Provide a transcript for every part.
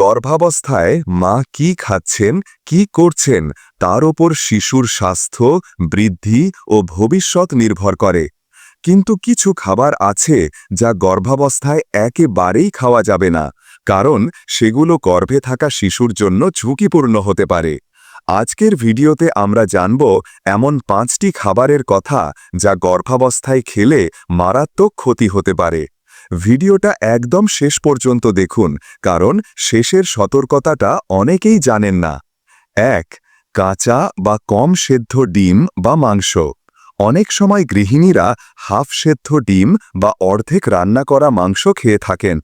গর্ভাবস্থায় মা কি খাচ্ছেন, কি করছেন, তার ওপর শিশুর স্বাস্থ্য, বৃদ্ধি ও ভবিষ্যৎ নির্ভর করে। কিন্তু কিছু খাবার আছে যা গর্ভাবস্থায় একেবারেই খাওয়া যাবে না, কারণ সেগুলো গর্ভে থাকা শিশুর জন্য ঝুঁকিপূর্ণ হতে পারে। আজকের ভিডিওতে আমরা জানব এমন পাঁচটি খাবারের কথা যা গর্ভাবস্থায় খেলে মারাত্মক ক্ষতি হতে পারে। ভিডিওটা একদম শেষ পর্যন্ত দেখুন, কারণ শেষের সতর্কতাটা অনেকেই জানেন না। এক, কাঁচা বা কম সেদ্ধ ডিম বা মাংস। অনেক সময় গৃহিণীরা হাফ সেদ্ধ ডিম বা অর্ধেক রান্না করা মাংস খেয়ে থাকেন।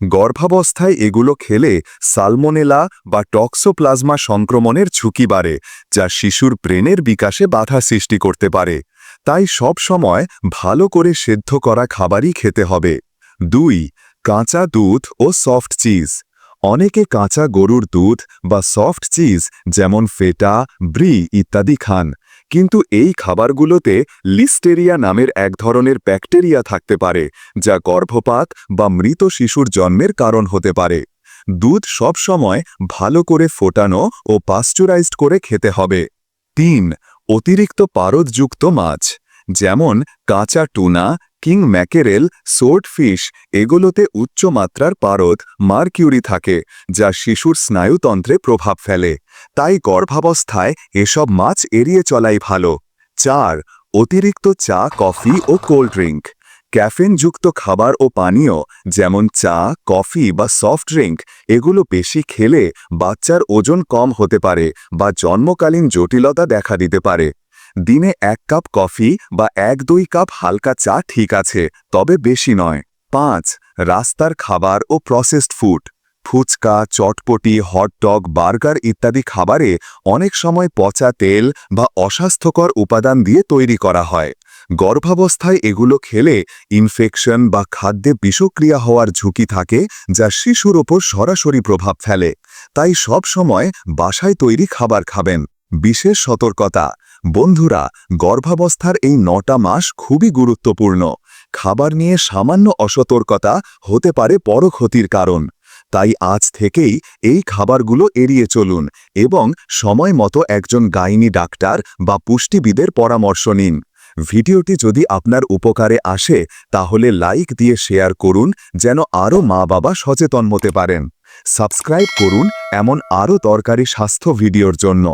গর্ভাবস্থায় এগুলো খেলে সালমোনেলা বা টক্সোপ্লাজমা সংক্রমণের ঝুঁকি বাড়ে, যা শিশুর ব্রেনের বিকাশে বাধা সৃষ্টি করতে পারে। তাই সব সময় ভালো করে সেদ্ধ করা খাবারই খেতে হবে। দুই, কাঁচা দুধ ও সফট চিজ অনেকে কাঁচা গরুর দুধ বা সফট চিজ যেমন ফেটা, ব্রি ইত্যাদি খান, কিন্তু এই খাবারগুলোতে লিস্টেরিয়া নামের এক ধরনের ব্যাকটেরিয়া থাকতে পারে, যা গর্ভপাত বা মৃত শিশুর জন্মের কারণ হতে পারে। দুধ সব সময় ভালো করে ফোটানো ও পাস্চুরাইজড করে খেতে হবে। তিন, অতিরিক্ত পারদযুক্ত মাছ, যেমন কাঁচা টুনা কিং ম্যাকেরেল, সোর্টফিশ এগুলোতে উচ্চমাত্রার পারদ, মার্কিউরি থাকে, যা শিশুর স্নায়ুতন্ত্রে প্রভাব ফেলে। তাই গর্ভাবস্থায় এসব মাছ এড়িয়ে চলাই ভালো। চার, অতিরিক্ত চা, কফি ও কোল্ড ড্রিঙ্ক ক্যাফেনযুক্ত খাবার ও পানীয়, যেমন চা, কফি বা সফট ড্রিঙ্ক এগুলো বেশি খেলে বাচ্চার ওজন কম হতে পারে বা জন্মকালীন জটিলতা দেখা দিতে পারে। দিনে এক কাপ কফি বা এক দুই কাপ হালকা চা ঠিক আছে, তবে বেশি নয়। পাঁচ, রাস্তার খাবার ও প্রসেসড ফুড ফুচকা, চটপটি হটডগ বার্গার ইত্যাদি খাবারে অনেক সময় পচা তেল বা অস্বাস্থ্যকর উপাদান দিয়ে তৈরি করা হয়। গর্ভাবস্থায় এগুলো খেলে ইনফেকশন বা খাদ্যে বিষক্রিয়া হওয়ার ঝুঁকি থাকে, যা শিশুর ওপর সরাসরি প্রভাব ফেলে। তাই সব সময় বাসায় তৈরি খাবার খাবেন। বিশেষ সতর্কতা বন্ধুরা, গর্ভাবস্থার এই নটা মাস খুবই গুরুত্বপূর্ণ। খাবার নিয়ে সামান্য অসতর্কতা হতে পারে বড় ক্ষতির কারণ। তাই আজ থেকেই এই খাবারগুলো এড়িয়ে চলুন এবং সময় মতো একজন গাইনি ডাক্তার বা পুষ্টিবিদের পরামর্শ নিন। ভিডিওটি যদি আপনার উপকারে আসে, তাহলে লাইক দিয়ে শেয়ার করুন যেন আরও মা বাবা সচেতন হতে পারেন। সাবস্ক্রাইব করুন এমন আরও দরকারি স্বাস্থ্য ভিডিওর জন্য।